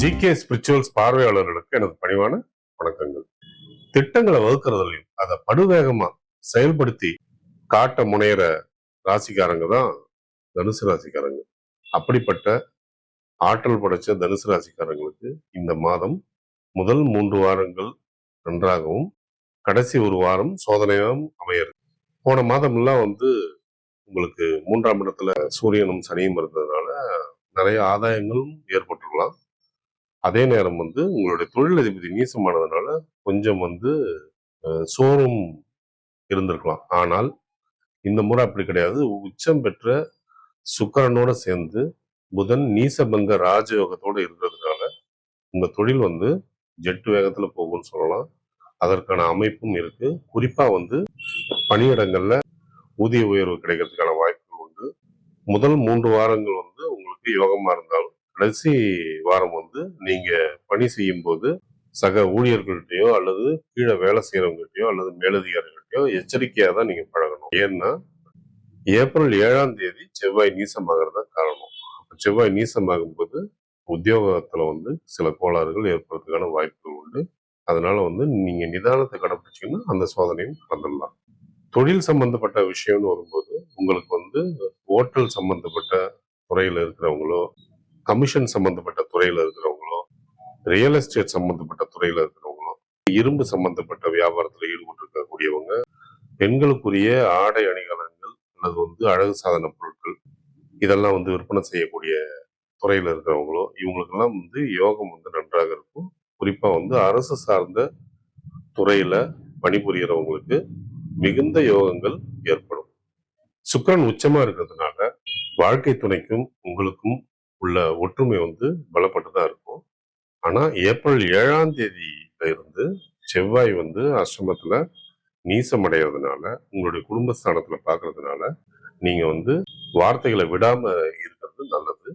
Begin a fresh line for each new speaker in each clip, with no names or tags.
G K spirituals பார்வையாளர்களுக்கு எனது பணிவான வணக்கங்கள். திட்டங்களை வகுக்கிறதுலையும் அதை படுவேகமா செயல்படுத்தி காட்ட முனையிற ராசிக்காரங்க தான் தனுசு ராசிக்காரங்க. அப்படிப்பட்ட ஆற்றல் படைச்ச தனுசு ராசிக்காரங்களுக்கு இந்த மாதம் முதல் மூன்று வாரங்கள் நன்றாகவும் கடைசி ஒரு வாரம் சோதனையாகவும் அமையிறது. போன மாதம் எல்லாம் வந்து உங்களுக்கு மூன்றாம் இடத்துல சூரியனும் சனியும் இருந்ததுனால நிறைய ஆதாயங்களும் ஏற்பட்டுருக்கலாம். அதே நேரம் வந்து உங்களுடைய தொழிலதிபதி நீசமானதுனால கொஞ்சம் வந்து சோறும் இருந்திருக்கலாம். ஆனால் இந்த முறை அப்படி கிடையாது. உச்சம் பெற்ற சுக்கரனோட சேர்ந்து புதன் நீசபங்க ராஜயோகத்தோடு இருக்கிறதுனால உங்க தொழில் வந்து ஜெட் வேகத்துல போகும்னு சொல்லலாம். அதற்கான அமைப்பும் இருக்கு. குறிப்பா வந்து பணியிடங்கள்ல ஊதிய உயர்வு கிடைக்கிறதுக்கான வாய்ப்புகள் உண்டு. முதல் மூன்று வாரங்கள் வந்து உங்களுக்கு யோகமா இருந்தாலும் கடைசி வாரம் வந்து நீங்க பணி செய்யும் போது சக ஊழியர்கள்ட்டையோ அல்லது கீழே வேலை செய்யறவங்ககிட்டயோ அல்லது மேலதிகாரிகள்ட்டையோ எச்சரிக்கையா தான் நீங்க பழகணும். ஏன்னா ஏப்ரல் ஏழாம் தேதி செவ்வாய் நீசமாகிறது தான் காரணம் செவ்வாய் நீசமாகும் போது உத்தியோகத்துல வந்து சில கோளாறுகள் ஏற்படுறதுக்கான வாய்ப்புகள் உண்டு. அதனால வந்து நீங்க நிதானத்தை கடைபிடிச்சிங்கன்னா அந்த சோதனையும் கடந்துடலாம் தொழில் சம்பந்தப்பட்ட விஷயம்னு வரும்போது உங்களுக்கு வந்து ஹோட்டல் சம்பந்தப்பட்ட துறையில இருக்கிறவங்களோ கமிஷன் சம்பந்தப்பட்ட துறையில இருக்கிறவங்களோ ரியல் எஸ்டேட் சம்பந்தப்பட்ட துறையில இருக்கிறவங்களோ இரும்பு சம்பந்தப்பட்ட வியாபாரத்துல ஈடுபட்டு இருக்கக்கூடியவங்க பெண்களுக்குரிய ஆடை அணிகலன்கள் அல்லது வந்து அழகு சாதன பொருட்கள் இதெல்லாம் வந்து விற்பனை செய்யக்கூடிய துறையில இருக்கிறவங்களோ இவங்களுக்கெல்லாம் வந்து யோகம் வந்து நன்றாக இருக்கும். குறிப்பா வந்து அரசு சார்ந்த துறையில பணிபுரியறவங்களுக்கு மிகுந்த யோகங்கள் ஏற்படும். சுக்கரன் உச்சமா இருக்கிறதுனால வாழ்க்கை துணைக்கும் உங்களுக்கும் உள்ள ஒற்றுமை வந்து பலப்பட்டு தான் இருக்கும். ஆனா ஏப்ரல் ஏழாம் தேதியில இருந்து செவ்வாய் வந்து அஷ்டமத்துல நீசம் அடைகிறதுனால உங்களுடைய குடும்பஸ்தானத்துல பாக்குறதுனால நீங்க வந்து வார்த்தைகளை விடாம இருக்கிறது நல்லது.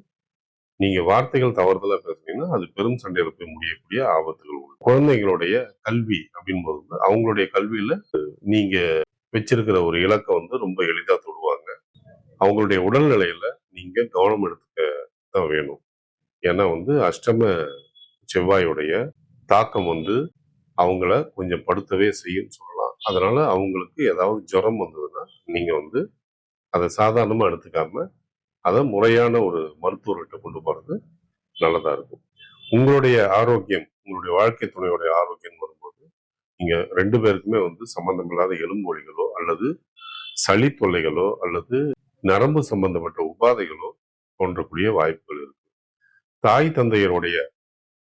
நீங்க வார்த்தைகள் தவறுதலா பேசுனீங்கன்னா அது பெரும் சண்டையில போய் முடியக்கூடிய ஆபத்துகள் உண்டு. குழந்தைங்களுடைய கல்வி அப்படின்போது வந்து அவங்களுடைய கல்வியில நீங்க வச்சிருக்கிற ஒரு இலக்கை வந்து ரொம்ப எளிதா தொடுவாங்க. அவங்களுடைய உடல்நிலையில நீங்க கவனம் எடுத்து தான் வேணும். ஏன்னா வந்து அஷ்டம செவ்வாயுடைய தாக்கம் வந்து அவங்கள கொஞ்சம் படுத்தவே செய்யும்னு சொல்லலாம். அதனால அவங்களுக்கு ஏதாவது ஜுரம் வந்ததுன்னா நீங்கள் வந்து அதை சாதாரணமாக எடுத்துக்காம அதை முறையான ஒரு மருத்துவர்கிட்ட கொண்டு போகிறது நல்லதாக இருக்கும். உங்களுடைய ஆரோக்கியம் உங்களுடைய வாழ்க்கை துணையுடைய ஆரோக்கியம் வரும்போது நீங்கள் ரெண்டு பேருக்குமே வந்து சம்மந்தம் இல்லாத எலும்பு அல்லது சளி தொல்லைகளோ அல்லது நரம்பு சம்பந்தப்பட்ட உபாதைகளோ தோன்றக்கூடிய வாய்ப்பு தாய் தந்தையருடைய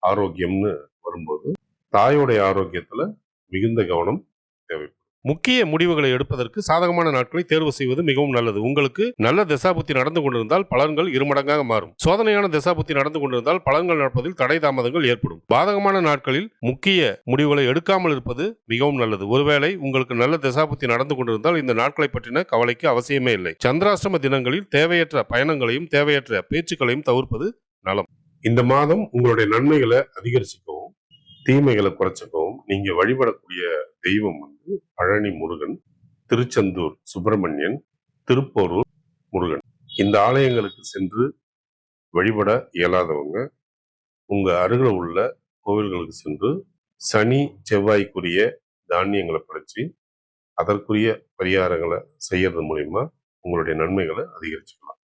ஆரோக்கியம்னு வரும்போது தாயோடைய ஆரோக்கியத்துல மிகுந்த கவனம் தேவைப்படும்.
முக்கிய முடிவுகளை எடுப்பதற்கு சாதகமான நாட்களை தேர்வு செய்வது மிகவும் நல்லது. உங்களுக்கு நல்ல தசாபுத்தி நடந்து கொண்டிருந்தால் பலன்கள் இருமடங்காக மாறும். சோதனையான தசாபுத்தி நடந்து கொண்டிருந்தால் பலன்கள் நடப்பதில் தடை தாமதங்கள் ஏற்படும். பாதகமான நாட்களில் முக்கிய முடிவுகளை எடுக்காமல் இருப்பது மிகவும் நல்லது. ஒருவேளை உங்களுக்கு நல்ல தசாபுத்தி நடந்து கொண்டிருந்தால் இந்த நாட்களை பற்றின கவலைக்கு அவசியமே இல்லை. சந்திராஷ்டம தினங்களில் தேவையற்ற பயணங்களையும் தேவையற்ற பேச்சுக்களையும் தவிர்ப்பது நலம்.
இந்த மாதம் உங்களுடைய நன்மைகளை அதிகரிச்சுக்கவும் தீமைகளை குறைச்சிக்கவும் நீங்க வழிபடக்கூடிய தெய்வம் வந்து பழனி முருகன் திருச்செந்தூர் சுப்பிரமணியன் திருப்போரூர் முருகன். இந்த ஆலயங்களுக்கு சென்று வழிபட இயலாதவங்க உங்க அருகில் உள்ள கோவில்களுக்கு சென்று சனி செவ்வாய்க்குரிய தானியங்களை படைச்சு அதற்குரிய பரிகாரங்களை செய்யறது மூலிமா உங்களுடைய நன்மைகளை அதிகரிச்சுக்கலாம்.